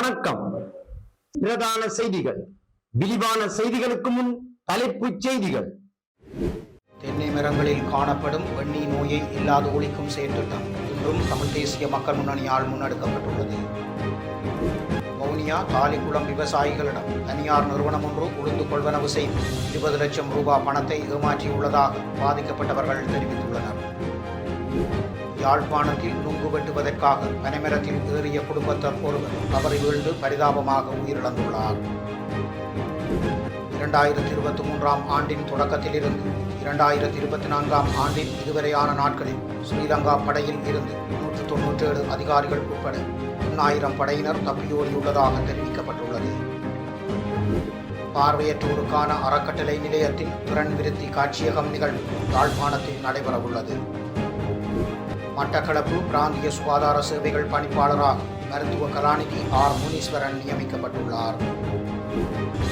வணக்கம். பிரதான செய்திகள். விரிவான செய்திகளுக்கு முன் தலைப்புச் செய்திகள். தென்னை மரங்களில் காணப்படும் வெண்ணி நோயை இல்லாது ஒழிக்கும் செயற்திட்டம் இன்றும் தமிழ் தேசிய மக்கள் முன்னணியால் முன்னெடுக்கப்பட்டுள்ளது. வவுனியா தாலிக்குளம் விவசாயிகளிடம் தனியார் நிறுவனம் ஒன்று உளுந்து கொள்வனவு செய்து இருபது லட்சம் ரூபாய் பணத்தை ஏமாற்றியுள்ளதாக பாதிக்கப்பட்டவர்கள் தெரிவித்துள்ளனர். யாழ்ப்பாணத்தில் நுங்கு வெட்டுவதற்காக பனைமரத்தில் ஏறிய குடும்பத்தர் ஒருவர் தவறி வீழ்ந்து பரிதாபமாக உயிரிழந்துள்ளார். இரண்டாயிரத்தி இருபத்தி மூன்றாம் ஆண்டின் தொடக்கத்திலிருந்து இரண்டாயிரத்தி இருபத்தி நான்காம் ஆண்டின் இதுவரையான நாட்களில் ஸ்ரீலங்கா படையில் இருந்து நூற்று தொன்னூற்றி ஏழு அதிகாரிகள் உட்பட எண்ணாயிரம் படையினர் தப்பியோடியுள்ளதாக தெரிவிக்கப்பட்டுள்ளது. பார்வையற்றோருக்கான அறக்கட்டளை நிலையத்தின் திறன் விருத்தி காட்சியகம் நிகழ்வு யாழ்ப்பாணத்தில் நடைபெறவுள்ளது. மட்டக்களப்பு பிராந்திய சுகாதார சேவைகள் பணிப்பாளராக மருத்துவ கலாநிதி ஆர் முனீஸ்வரன் நியமிக்கப்பட்டுள்ளார்.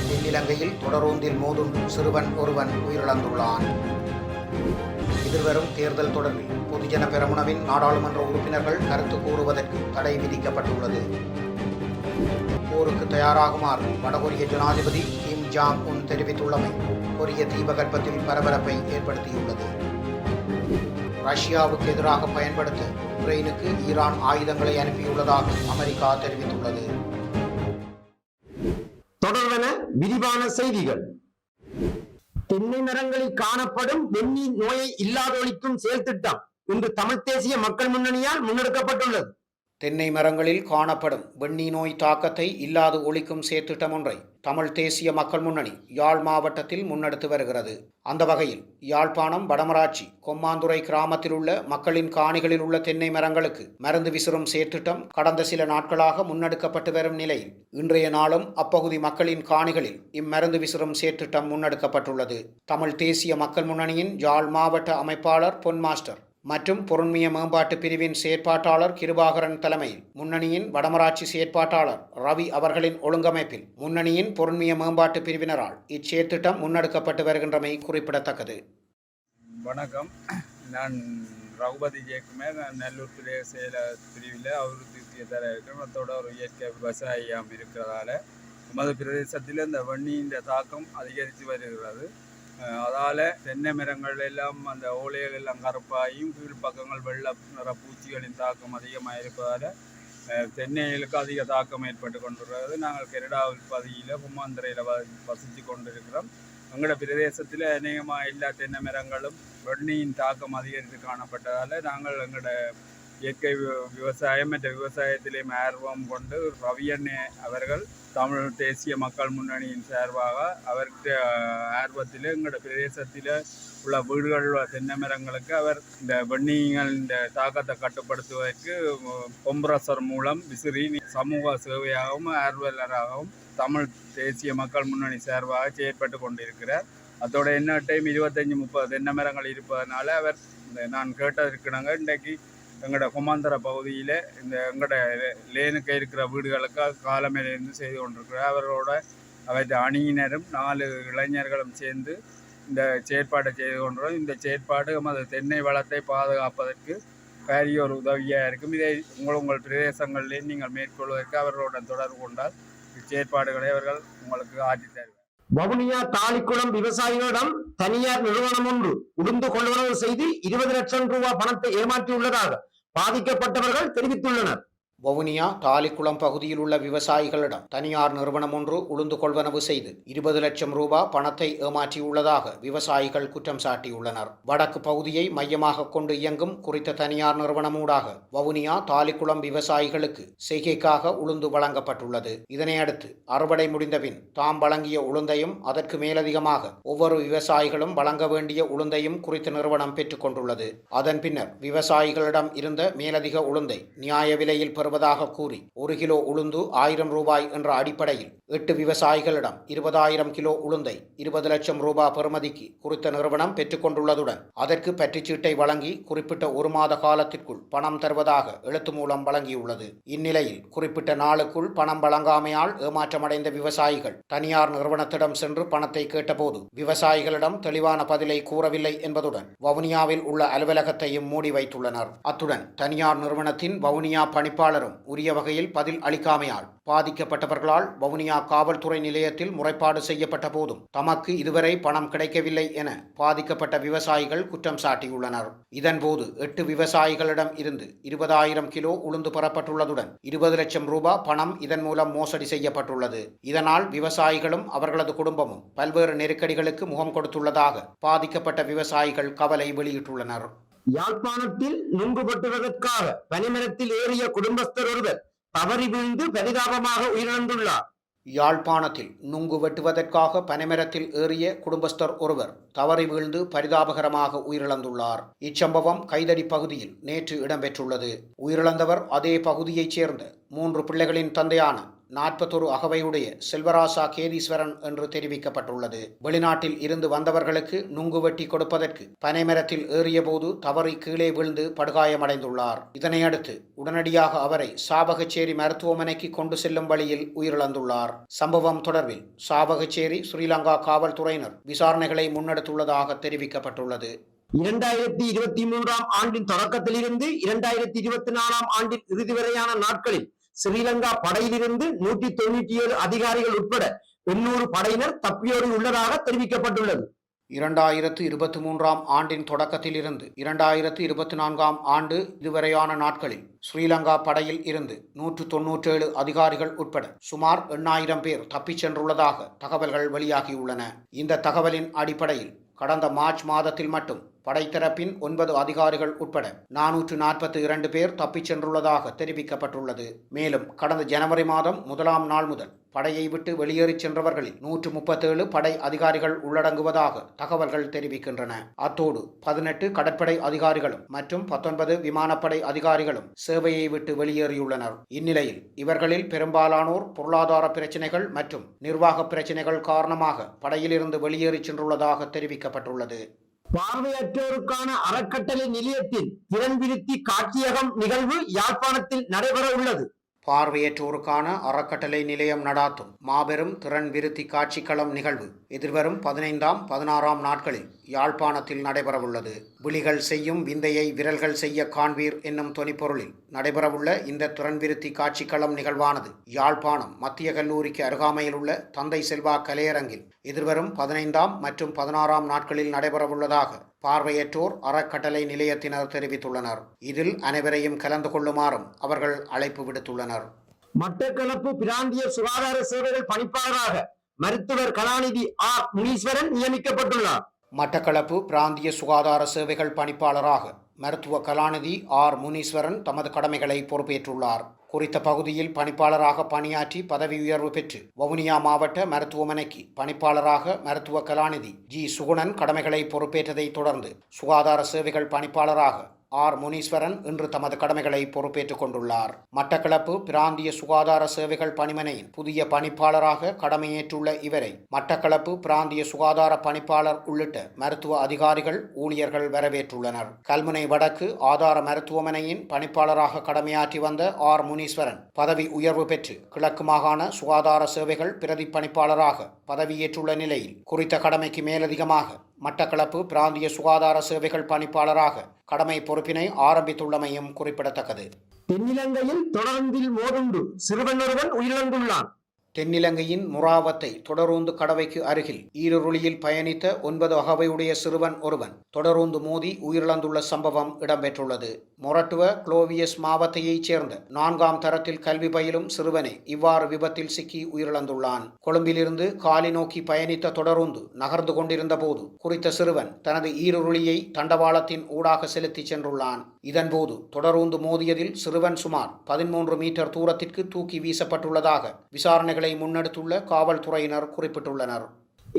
தென்னிலங்கையில் தொடரோந்தில் மோதும் சிறுவன் ஒருவன் உயிரிழந்துள்ளான். எதிர்வரும் தேர்தல் தொடர்பில் பொதுஜன பெரமுனவின் நாடாளுமன்ற உறுப்பினர்கள் கருத்து கூறுவதற்கு தடை விதிக்கப்பட்டுள்ளது. போருக்கு தயாராகுமாறு வடகொரிய ஜனாதிபதி கிம் ஜாங் உன் தெரிவித்துள்ளமை கொரிய தீபகற்பத்தில் பரபரப்பை ஏற்படுத்தியுள்ளது. ரஷ்யாவுக்கு எதிராக பயன்படுத்த உக்ரைனுக்கு ஈரான் ஆயுதங்களை அனுப்பியுள்ளதாக அமெரிக்கா தெரிவித்துள்ளது. தொடர்வன விரிவான செய்திகள். தென்னை மரங்களில் காணப்படும் வெண்ணி நோயை இல்லாதொழிக்கும் செயல் திட்டம் இன்று தமிழ் தேசிய மக்கள் முன்னணியால் முன்னெடுக்கப்பட்டுள்ளது. தென்னை மரங்களில் காணப்படும் வெண்ணி நோய் தாக்கத்தை இல்லாது ஒழிக்கும் செயற்திட்டம் ஒன்றை தமிழ் தேசிய மக்கள் முன்னணி யாழ் மாவட்டத்தில் முன்னெடுத்து வருகிறது. அந்த வகையில் யாழ்ப்பாணம் வடமராட்சி கொம்மாந்துறை கிராமத்தில் உள்ள மக்களின் காணிகளில் உள்ள தென்னை மரங்களுக்கு மருந்து விசிறும் செயற்திட்டம் கடந்த சில நாட்களாக முன்னெடுக்கப்பட்டு வரும் நிலையில் இன்றைய நாளும் அப்பகுதி மக்களின் காணிகளில் இம்மருந்து விசிறும் செயற்திட்டம் முன்னெடுக்கப்பட்டுள்ளது. தமிழ் தேசிய மக்கள் முன்னணியின் யாழ் மாவட்ட அமைப்பாளர் பொன் மாஸ்டர் மற்றும் பொருண்மைய மேம்பாட்டு பிரிவின் செயற்பாட்டாளர் கிருபாகரன் தலைமையில் முன்னணியின் வடமராட்சி செயற்பாட்டாளர் ரவி அவர்களின் ஒழுங்கமைப்பில் முன்னணியின் பொருண்மைய மேம்பாட்டு பிரிவினரால் இச்செயற்திட்டம் முன்னெடுக்கப்பட்டு வருகின்றமை குறிப்பிடத்தக்கது. வணக்கம். நான் ரகுபதி ஜெயக்குமார். நான் நல்லூர் பிரதேச செயல பிரிவில் அபிவிருத்தி தர இருக்கிறேன் ஒரு இயற்கை விவசாயம் இருக்கிறதால நமது பிரதேசத்தில் இந்த வன்னியின் தாக்கம் அதிகரித்து வருகிறது. அதால் தென்னை மரங்கள் எல்லாம் அந்த ஓலைகள் எல்லாம் கருப்பாயும் கீழ் பக்கங்கள் வெள்ள நிற பூச்சிகளின் தாக்கம் அதிகமாக இருப்பதால் தென்னைகளுக்கு அதிக தாக்கம் ஏற்பட்டு கொண்டிருக்கிறது. நாங்கள் கெரடாவில் பகுதியில் கும்மாந்துறையில் வசித்து கொண்டிருக்கிறோம். எங்களோட பிரதேசத்தில் அநேகமாக எல்லா தென்னை மரங்களும் வெண்ணியின் தாக்கம் அதிகரித்து காணப்பட்டதால் நாங்கள் எங்களோட இயற்கை விவசாயம் மற்ற விவசாயத்திலேயும் ஆர்வம் கொண்டு ரவியன் அவர்கள் தமிழ் தேசிய மக்கள் முன்னணியின் சார்பாக அவர்கிட்ட ஆர்வத்தில் எங்களோட பிரதேசத்தில் உள்ள வீடுகள் உள்ள தென்னை மரங்களுக்கு அவர் இந்த வெண்ணிகள் இந்த தாக்கத்தை கட்டுப்படுத்துவதற்கு கொம்பரசர் மூலம் விசிறி சமூக சேவையாகவும் ஆர்வலராகவும் தமிழ் தேசிய மக்கள் முன்னணி சார்பாக செயற்பட்டு கொண்டிருக்கிறார். அதோட என்ன டைம் இருபத்தஞ்சி முப்பது தென்னை மரங்கள் இருப்பதனால அவர் நான் கேட்டதற்கிடங்க இன்றைக்கு எங்களோட குமாந்தர பகுதியில் இந்த எங்களோட லேனுக்கு இருக்கிற வீடுகளுக்கு காலமேலேருந்து செய்து கொண்டிருக்கிறார். அவரோட அவரது அணியினரும் நாலு இளைஞர்களும் சேர்ந்து இந்த செயற்பாட்டை செய்து கொண்டோம் இந்த செயற்பாடு நமது தென்னை வளத்தை பாதுகாப்பதற்கு பெரிய ஒரு உதவியாக இருக்கும். இதை உங்கள் உங்கள் பிரதேசங்களிலே நீங்கள் மேற்கொள்வதற்கு அவர்களுடன் தொடர்பு கொண்டால் இச்செயற்பாடுகளை அவர்கள் உங்களுக்கு ஆற்றி தருவார் வவுனியா தாலிக்குளம் விவசாயிகளிடம் தனியார் நிறுவனம் ஒன்று உடுந்து கொள்வனவு செய்து இருபது லட்சம் ரூபாய் பணத்தை ஏமாற்றியுள்ளதாக பாதிக்கப்பட்டவர்கள் தெரிவித்துள்ளனர். வவுனியா தாலிக்குளம் பகுதியில் உள்ள விவசாயிகளிடம் தனியார் நிறுவனம் ஒன்று உளுந்து கொள்வனவு செய்து இருபது லட்சம் ரூபாய் பணத்தை ஏமாற்றியுள்ளதாக விவசாயிகள் குற்றம் சாட்டியுள்ளனர். வடக்கு பகுதியை மையமாக கொண்டு இயங்கும் குறித்த தனியார் நிறுவனமூடாக வவுனியா தாலிக்குளம் விவசாயிகளுக்கு செய்கைக்காக உளுந்து வழங்கப்பட்டுள்ளது. இதனையடுத்து அறுவடை முடிந்தபின் தாம் வழங்கிய உளுந்தையும் அதற்கு மேலதிகமாக ஒவ்வொரு விவசாயிகளும் வழங்க வேண்டிய உளுந்தையும் குறித்த நிறுவனம் பெற்றுக் கொண்டுள்ளது. அதன் பின்னர் விவசாயிகளிடம் இருந்த மேலதிக உளுந்தை நியாய விலையில் வருவதாக கூறி ஒரு கிலோ உளுந்து ஆயிரம் ரூபாய் என்ற அடிப்படையில் எட்டு விவசாயிகளிடம் இருபதாயிரம் கிலோ உளுந்தை இருபது லட்சம் ரூபாய் பெறுமதிக்கு குறித்த நிறுவனம் பெற்றுக்கொண்டுள்ளதுடன் அதற்கு பற்றுச்சீட்டை வழங்கி குறிப்பிட்ட ஒரு மாத காலத்திற்குள் பணம் தருவதாக எழுத்து மூலம் வழங்கியுள்ளது. இந்நிலையில் குறிப்பிட்ட நாளுக்குள் பணம் வழங்காமையால் ஏமாற்றமடைந்த விவசாயிகள் தனியார் நிறுவனத்திடம் சென்று பணத்தை கேட்டபோது விவசாயிகளிடம் தெளிவான பதிலை கூறவில்லை என்பதுடன் வவுனியாவில் உள்ள அலுவலகத்தையும் மூடி வைத்துள்ளனர். அத்துடன் தனியார் நிறுவனத்தின் வவுனியா பணிப்பாளர் பலரும் உரிய வகையில் பதில் அளிக்காமையால் பாதிக்கப்பட்டவர்களால் வவுனியா காவல்துறை நிலையத்தில் முறைப்பாடு செய்யப்பட்ட போதும் தமக்கு இதுவரை பணம் கிடைக்கவில்லை என பாதிக்கப்பட்ட விவசாயிகள் குற்றம் சாட்டியுள்ளனர். இதன்போது எட்டு விவசாயிகளிடம் இருந்து இருபதாயிரம் கிலோ உளுந்து பெறப்பட்டுள்ளதுடன் இருபது லட்சம் ரூபாய் பணம் இதன் மூலம் மோசடி செய்யப்பட்டுள்ளது. இதனால் விவசாயிகளும் அவர்களது குடும்பமும் பல்வேறு நெருக்கடிகளுக்கு முகம் கொடுத்துள்ளதாக பாதிக்கப்பட்ட விவசாயிகள் கவலை வெளியிட்டுள்ளனர். யாழ்ப்பாணத்தில் நுங்கு வெட்டுவதற்காக பனிமரத்தில் ஏறிய குடும்பஸ்தர் ஒருவர் தவறி வீழ்ந்து பரிதாபமாக உயிரிழந்துள்ளார். யாழ்ப்பாணத்தில் நுங்கு வெட்டுவதற்காக பனைமரத்தில் ஏறிய குடும்பஸ்தர் ஒருவர் தவறி வீழ்ந்து பரிதாபகரமாக உயிரிழந்துள்ளார். இச்சம்பவம் கைதடி பகுதியில் நேற்று இடம்பெற்றுள்ளது. உயிரிழந்தவர் அதே பகுதியைச் சேர்ந்த மூன்று பிள்ளைகளின் தந்தையான நாற்பத்தொரு அகவையுடைய செல்வராசா கேதீஸ்வரன் என்று தெரிவிக்கப்பட்டுள்ளது. வெளிநாட்டில் இருந்து வந்தவர்களுக்கு நுங்கு வெட்டி கொடுப்பதற்கு பனைமரத்தில் ஏறியபோது தவறி கீழே விழுந்து படுகாயமடைந்துள்ளார். இதனையடுத்து உடனடியாக அவரை சாவகச்சேரி மருத்துவமனைக்கு கொண்டு செல்லும் வழியில் உயிரிழந்துள்ளார். சம்பவம் தொடர்பில் சாவகச்சேரி ஸ்ரீலங்கா காவல்துறையினர் விசாரணைகளை முன்னெடுத்துள்ளதாக தெரிவிக்கப்பட்டுள்ளது. இரண்டாயிரத்தி இருபத்தி மூன்றாம் ஆண்டின் தொடக்கத்திலிருந்து இரண்டாயிரத்தி இருபத்தி நாலாம் ஆண்டின் இறுதி வரையான நாட்களில் ஸ்ரீலங்கா படையிலிருந்து நூற்றி தொண்ணூற்றி ஏழு அதிகாரிகள் உட்பட எண்ணூறு படையினர் தப்பியோடி உள்ளதாக தெரிவிக்கப்பட்டுள்ளது. இரண்டாயிரத்து இருபத்தி மூன்றாம் ஆண்டின் தொடக்கத்திலிருந்து இரண்டாயிரத்து இருபத்தி நான்காம் ஆண்டு இதுவரையான நாட்களில் ஸ்ரீலங்கா படையில் இருந்து நூற்று தொன்னூற்றேழு அதிகாரிகள் உட்பட சுமார் எண்ணாயிரம் பேர் தப்பிச் சென்றுள்ளதாக தகவல்கள் வெளியாகியுள்ளன. இந்த தகவலின் அடிப்படையில் கடந்த மார்ச் மாதத்தில் மட்டும் படைத்தரப்பின் ஒன்பது அதிகாரிகள் உட்பட நானூற்று நாற்பத்தி இரண்டு பேர் தப்பிச் சென்றுள்ளதாக தெரிவிக்கப்பட்டுள்ளது. மேலும் கடந்த ஜனவரி மாதம் முதலாம் நாள் முதல் படையை விட்டு வெளியேறிச் சென்றவர்களில் நூற்று முப்பத்தேழு படை அதிகாரிகள் உள்ளடங்குவதாக தகவல்கள் தெரிவிக்கின்றன. அத்தோடு பதினெட்டு கடற்படை அதிகாரிகளும் மற்றும் பத்தொன்பது விமானப்படை அதிகாரிகளும் சேவையை விட்டு வெளியேறியுள்ளனர். இந்நிலையில் இவர்களில் பெரும்பாலானோர் பொருளாதார பிரச்சினைகள் மற்றும் நிர்வாக பிரச்சினைகள் காரணமாக படையிலிருந்து வெளியேறிச் சென்றுள்ளதாக தெரிவிக்கப்பட்டுள்ளது. பார்வையற்றோருக்கான அறக்கட்டளை நிலையத்தின் திறன் விருத்தி காட்சியகம் நிகழ்வு யாழ்ப்பாணத்தில் நடைபெற உள்ளது. பார்வையற்றோருக்கான அறக்கட்டளை நிலையம் நடாத்தும் மாபெரும் திறன் விருத்தி காட்சிக்களம் நிகழ்வு எதிர்வரும் பதினைந்தாம் பதினாறாம் நாட்களில் யாழ்ப்பாணத்தில் நடைபெறவுள்ளது. விழிகள் செய்யும் விந்தையை விரல்கள் செய்ய காண்பீர் என்னும் தொனிப்பொருளில் நடைபெறவுள்ள இந்த துறன்விருத்தி காட்சிக்களம் நிகழ்வானது யாழ்ப்பாணம் மத்திய கல்லூரிக்கு அருகாமையில் உள்ள தந்தை செல்வா கலையரங்கில் எதிர்வரும் பதினைந்தாம் மற்றும் பதினாறாம் நாட்களில் நடைபெறவுள்ளதாக பார்வையற்றோர் அறக்கட்டளை நிலையத்தினர் தெரிவித்துள்ளனர். இதில் அனைவரையும் கலந்து கொள்ளுமாறும் அவர்கள் அழைப்பு விடுத்துள்ளனர். மட்டக்களப்பு பிராந்திய சுகாதார சேவைகள் பணிப்பாளராக மருத்துவர் கலாநிதி ஆர் முனீஸ்வரன் நியமிக்கப்பட்டுள்ளார். மட்டக்களப்பு பிராந்திய சுகாதார சேவைகள் பணிப்பாளராக மருத்துவ கலாநிதி ஆர். முனீஸ்வரன் தமது கடமைகளை பொறுப்பேற்றுள்ளார். குறித்த பகுதியில் பணிப்பாளராக பணியாற்றி பதவி உயர்வு பெற்று வவுனியா மாவட்ட மருத்துவமனைக்கு பணிப்பாளராக மருத்துவ கலாநிதி ஜி. சுகுணன் கடமைகளை பொறுப்பேற்றதைத் தொடர்ந்து சுகாதார சேவைகள் பணிப்பாளராக ஆர். முனீஸ்வரன் இன்று தமது கடமைகளை பொறுப்பேற்றுக் கொண்டுள்ளார். மட்டக்களப்பு பிராந்திய சுகாதார சேவைகள் பணிமனையின் புதிய பணிப்பாளராக கடமையேற்றுள்ள இவரை மட்டக்களப்பு பிராந்திய சுகாதார பணிப்பாளர் உள்ளிட்ட மருத்துவ அதிகாரிகள் ஊழியர்கள் வரவேற்றுள்ளனர். கல்முனை வடக்கு ஆதார மருத்துவமனையின் பணிப்பாளராக கடமையாற்றி வந்த ஆர். முனீஸ்வரன் பதவி உயர்வு பெற்று கிழக்கு மாகாண சுகாதார சேவைகள் பிரதி பணிப்பாளராக பதவியேற்றுள்ள நிலையில் குறித்த கடமைக்கு மேலதிகமாக மட்டக்களப்பு பிராந்திய சுகாதார சேவைகள் பணிப்பாளராக கடமை பொறுப்பினை ஆரம்பித்துள்ளமையும் குறிப்பிடத்தக்கது. தென்னிலங்கையில் தொடர்ந்தில் மோதுண்டு. சிறுவன் ஒருவன் உயிரிழந்துள்ளான். தென்னிலங்கையின் முராவத்தை தொடரூந்து கடவைக்கு அருகில் ஈருருளியில் பயணித்த ஒன்பது அகவையுடைய சிறுவன் ஒருவன். தொடரூந்து மோதி உயிரிழந்துள்ள சம்பவம் இடம்பெற்றுள்ளது. மொரட்டுவ குளோவியஸ் மாவத்தையைச் சேர்ந்த நான்காம் தரத்தில் கல்வி பயிலும் சிறுவனே இவ்வாறு விபத்தில் சிக்கி உயிரிழந்துள்ளான். கொழும்பிலிருந்து காலி நோக்கி பயணித்த தொடரூந்து நகர்ந்து கொண்டிருந்த போது குறித்த சிறுவன் தனது ஈருருளியை தண்டவாளத்தின் ஊடாக செலுத்திச் சென்றுள்ளான். இதன்போது தொடரூந்து மோதியதில் சிறுவன் சுமார் பதிமூன்று மீட்டர் தூரத்திற்கு தூக்கி வீசப்பட்டுள்ளதாக விசாரணைகளை முன்னெடுத்துள்ள காவல்துறையினர் குறிப்பிட்டுள்ளனர்.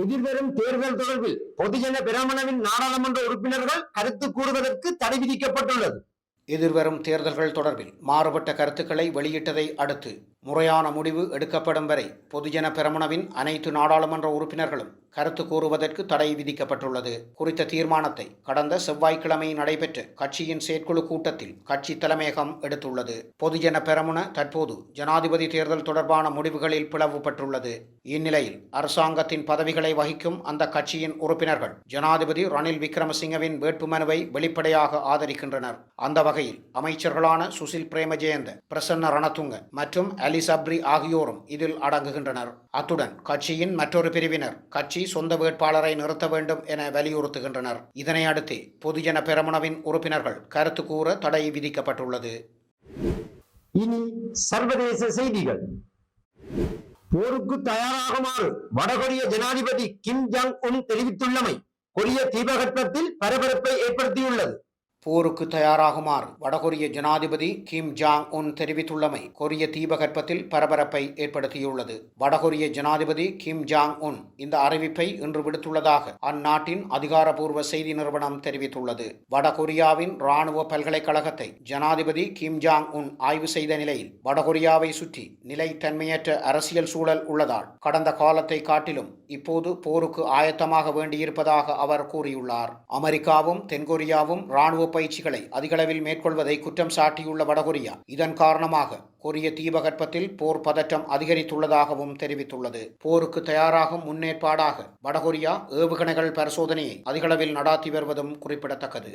எதிர்வரும் தேர்தல் தொடர்பில் பொதுஜன பிரமணவின் நாடாளுமன்ற உறுப்பினர்கள் கருத்து கூறுவதற்கு தடை விதிக்கப்பட்டுள்ளது. எதிர்வரும் தேர்தல்கள் தொடர்பில் மாறுபட்ட கருத்துக்களை வெளியிட்டதை அடுத்து முறையான முடிவு எடுக்கப்படும் வரை பொதுஜன பெரமுனவின் அனைத்து நாடாளுமன்ற உறுப்பினர்களும் கருத்து கூறுவதற்கு தடை விதிக்கப்பட்டுள்ளது. குறித்த தீர்மானத்தை கடந்த செவ்வாய்க்கிழமை நடைபெற்ற கட்சியின் செயற்குழு கூட்டத்தில் கட்சி தலைமையகம் எடுத்துள்ளது. பொதுஜன பெரமுன தற்போது ஜனாதிபதி தேர்தல் தொடர்பான முடிவுகளில் பிளவுபட்டுள்ளது இந்நிலையில் அரசாங்கத்தின் பதவிகளை வகிக்கும் அந்த கட்சியின் உறுப்பினர்கள் ஜனாதிபதி ரணில் விக்ரமசிங்கவின் வேட்புமனுவை வெளிப்படையாக ஆதரிக்கின்றனர். அந்த வகையில் அமைச்சர்களான சுசில் பிரேமஜெயந்த பிரசன்ன ரணதுங்க மற்றும் அலி சப்ரி ஆகியோரும் இதில் அடங்குகின்றனர். அத்துடன் கட்சியின் மற்றொரு பிரிவினர் கட்சி சொந்த வேட்பாளரை நிறுத்த வேண்டும் என வலியுறுத்துகின்றனர். இதனை அடுத்து பொதுஜன பெரமுனவின் உறுப்பினர்கள் கருத்து கூற தடை விதிக்கப்பட்டுள்ளது. இனி சர்வதேச செய்திகள். போருக்கு தயாராகுமாறு வடகொரிய ஜனாதிபதி கிம் ஜாங் உன் தெரிவித்துள்ளமை கொரிய தீபகற்பத்தில் பரபரப்பை ஏற்படுத்தியுள்ளது. போருக்கு தயாராகுமாறு வடகொரிய ஜனாதிபதி கிம் ஜாங் உன் தெரிவித்துள்ளமை கொரிய தீபகற்பத்தில் பரபரப்பை ஏற்படுத்தியுள்ளது. வடகொரிய ஜனாதிபதி கிம் ஜாங் உன் இந்த அறிவிப்பை இன்று விடுத்துள்ளதாக அந்நாட்டின் அதிகாரப்பூர்வ செய்தி நிறுவனம் தெரிவித்துள்ளது. வடகொரியாவின் இராணுவ பல்கலைக்கழகத்தை ஜனாதிபதி கிம் ஜாங் உன் ஆய்வு செய்த நிலையில் வடகொரியாவை சுற்றி நிலைத்தன்மையற்ற அரசியல் சூழல் உள்ளதால் கடந்த காலத்தை காட்டிலும் இப்போது போருக்கு ஆயத்தமாக வேண்டியிருப்பதாக அவர் கூறியுள்ளார். அமெரிக்காவும் தென்கொரியாவும் இராணுவ பயிற்சிகளை அதிகளவில் மேற்கொள்வதை குற்றம் சாட்டியுள்ள வடகொரியா இதன் காரணமாக கொரிய தீபகற்பத்தில் போர் பதற்றம் அதிகரித்துள்ளதாகவும் தெரிவித்துள்ளது. போருக்கு தயாராகும் முன்னேற்பாடாக வடகொரியா ஏவுகணைகள் பரிசோதனையை அதிகளவில் நடாத்தி வருவதும் குறிப்பிடத்தக்கது.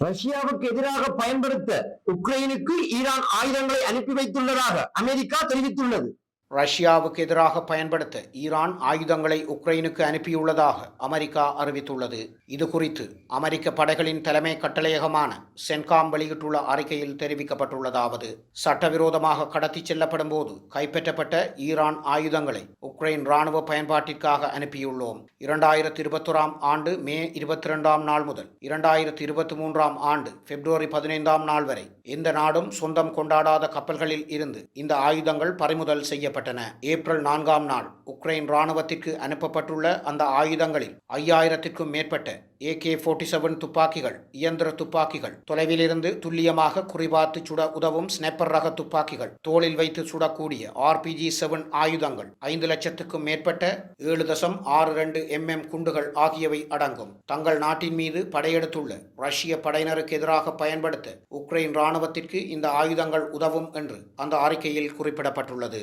ரஷ்யாவுக்கு எதிராக பயன்படுத்த உக்ரைனுக்கு ஈரான் ஆயுதங்களை அனுப்பி வைத்துள்ளதாக அமெரிக்கா தெரிவித்துள்ளது. ரஷ்யாவுக்கு எதிராக பயன்படுத்த ஈரான் ஆயுதங்களை உக்ரைனுக்கு அனுப்பியுள்ளதாக அமெரிக்கா அறிவித்துள்ளது. இது குறித்து அமெரிக்க படைகளின் தலைமை கட்டளையகமான சென்காம் வெளியிட்டுள்ள அறிக்கையில் தெரிவிக்கப்பட்டுள்ளதாவது சட்டவிரோதமாக கடத்திச் செல்லப்படும் போது கைப்பற்றப்பட்ட ஈரான் ஆயுதங்களை உக்ரைன் இராணுவ பயன்பாட்டிற்காக அனுப்பியுள்ளோம். இரண்டாயிரத்தி இருபத்தொராம் ஆண்டு மே இருபத்தி இரண்டாம் நாள் முதல் இரண்டாயிரத்தி இருபத்தி மூன்றாம் ஆண்டு பிப்ரவரி பதினைந்தாம் நாள் வரை எந்த நாடும் சொந்தம் கொண்டாடாத கப்பல்களில் இருந்து இந்த ஆயுதங்கள் பறிமுதல் செய்யப்பட்டன ஏப்ரல் நான்காம் நாள் உக்ரைன் இராணுவத்திற்கு அனுப்பப்பட்டுள்ள அந்த ஆயுதங்களில் ஐயாயிரத்திற்கும் மேற்பட்ட ஏகே ஃபோர்ட்டி செவன் துப்பாக்கிகள் இயந்திர துப்பாக்கிகள் தொலைவிலிருந்து துல்லியமாக குறிபார்த்து சுட உதவும் ஸ்னெப்பர் ரக துப்பாக்கிகள் தோளில் வைத்து சுடக்கூடிய ஆர்பிஜி செவன் ஆயுதங்கள் ஐந்து லட்சத்துக்கும் மேற்பட்ட ஏழு தசம் ஆறு ரெண்டு எம்எம் குண்டுகள் ஆகியவை அடங்கும். தங்கள் நாட்டின் மீது படையெடுத்துள்ள ரஷ்ய படையினருக்கு எதிராக பயன்படுத்த உக்ரைன் இராணுவத்திற்கு இந்த ஆயுதங்கள் உதவும் என்று அந்த அறிக்கையில் குறிப்பிடப்பட்டுள்ளது.